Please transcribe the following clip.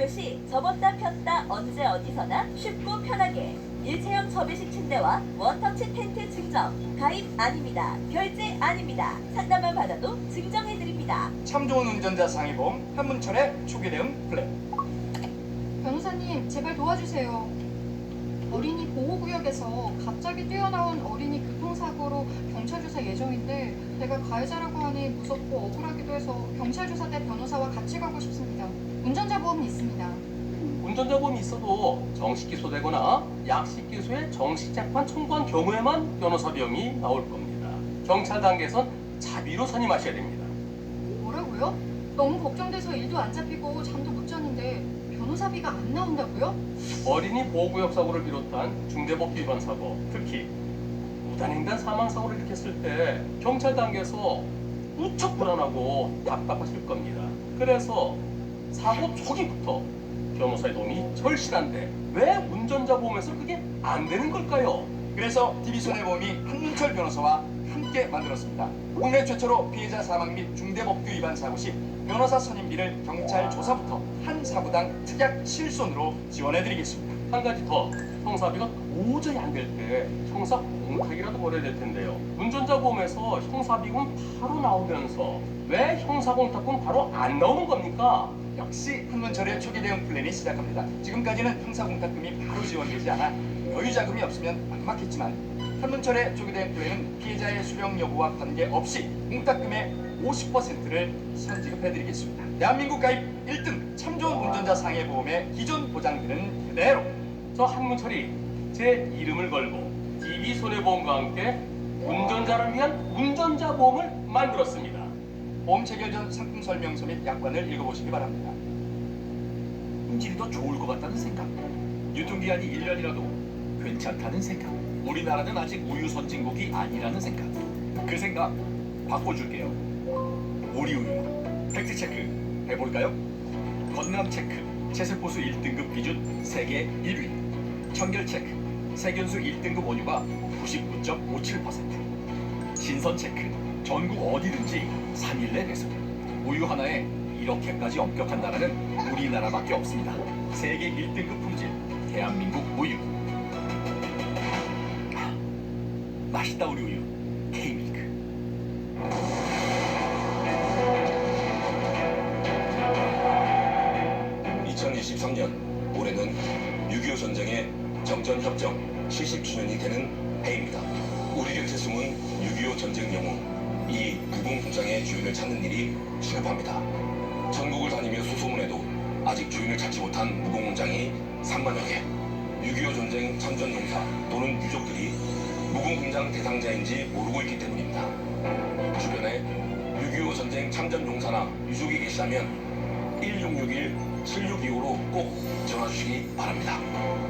것이 접었다 폈다 언제 어디서나 쉽고 편하게. 일체형 접이식 침대와 원터치 텐트 증정. 가입 아닙니다. 결제 아닙니다. 상담만 받아도 증정해드립니다. 참 좋은 운전자 상해보험 한문철의 초기 대응 플랜. 변호사님, 제발 도와주세요. 어린이 보호구역에서 갑자기 뛰어나온 어린이 교통사고로 경찰 조사 예정인데 제가 가해자라고 하니 무섭고 억울하기도 해서 경찰 조사 때 변호사와 같이 가고 싶습니다. 운전자 보험이 있습니다. 운전자 보험이 있어도 정식 기소되거나 약식 기소에 정식 재판 청구한 경우에만 변호사 비용이 나올 겁니다. 경찰 단계에선 자비로 선임하셔야 됩니다. 뭐라고요? 너무 걱정돼서 일도 안 잡히고 잠도 못 자는데 변호사비가 안 나온다고요? 어린이 보호구역 사고를 비롯한 중대법규 위반 사고, 특히 무단횡단 사망 사고를 일으켰을 때 경찰 단계에서 무척 불안하고 답답하실 겁니다. 그래서 사고 초기부터 변호사의 도움이 절실한데 왜 운전자 보험에서 그게 안 되는 걸까요? 그래서 TV손해보험이 한문철 변호사와 함께 만들었습니다. 국내 최초로 피해자 사망 및 중대법규 위반 사고 시 변호사 선임비를 경찰 조사부터 한 사고당 특약 실손으로 지원해드리겠습니다. 한 가지 더 형사비가 도저히 안 될 때 형사 공탁이라도 벌여야 될 텐데요. 운전자 보험에서 형사비금 바로 나오면서 왜 형사 공탁금 바로 안 나오는 겁니까? 역시 한문철의 초기 대응 플랜이 시작합니다. 지금까지는 형사 공탁금이 바로 지원되지 않아 여유 자금이 없으면 막막했지만 한문철의 초기 대응 플랜은 피해자의 수령 여부와 관계없이 공탁금의 50%를 선지급해드리겠습니다. 대한민국 가입 1등 참 좋은 운전자 상해보험의 기존 보장들은 그대로 저 한문철이 제 이름을 걸고 DB 손해보험과 함께 운전자를 위한 운전자 보험을 만들었습니다. 보험 체결 전 상품 설명서 및 약관을 읽어보시기 바랍니다. 품질이 더 좋을 것 같다는 생각. 유통기한이 1년이라도 괜찮다는 생각. 우리나라는 아직 우유 선진국이 아니라는 생각. 그 생각 바꿔줄게요. 우리 우유. 팩트체크 해볼까요? 건강 체크. 체세포수 1등급 기준 세계 1위. 청결체크. 세균수 1등급 원유가 99.57%. 신선체크. 전국 어디든지 3일 내 배송. 우유 하나에 이렇게까지 엄격한 나라는 우리나라밖에 없습니다. 세계 1등급 품질 대한민국 우유. 아, 맛있다 우리 우유. 2023년 올해는 6.25 전쟁의 정전협정 70주년이 되는 해입니다. 우리 곁에 숨은 6.25 전쟁 영웅 이 무공훈장의 주인을 찾는 일이 시급합니다. 전국을 다니며 수소문해도 아직 주인을 찾지 못한 무공훈장이 3만여 개. 6.25 전쟁 참전 용사 또는 유족들이 무공훈장 대상자인지 모르고 있기 때문입니다. 주변에 6.25 전쟁 참전 용사나 유족이 계시다면 1661 7625로 꼭 전화 주시기 바랍니다.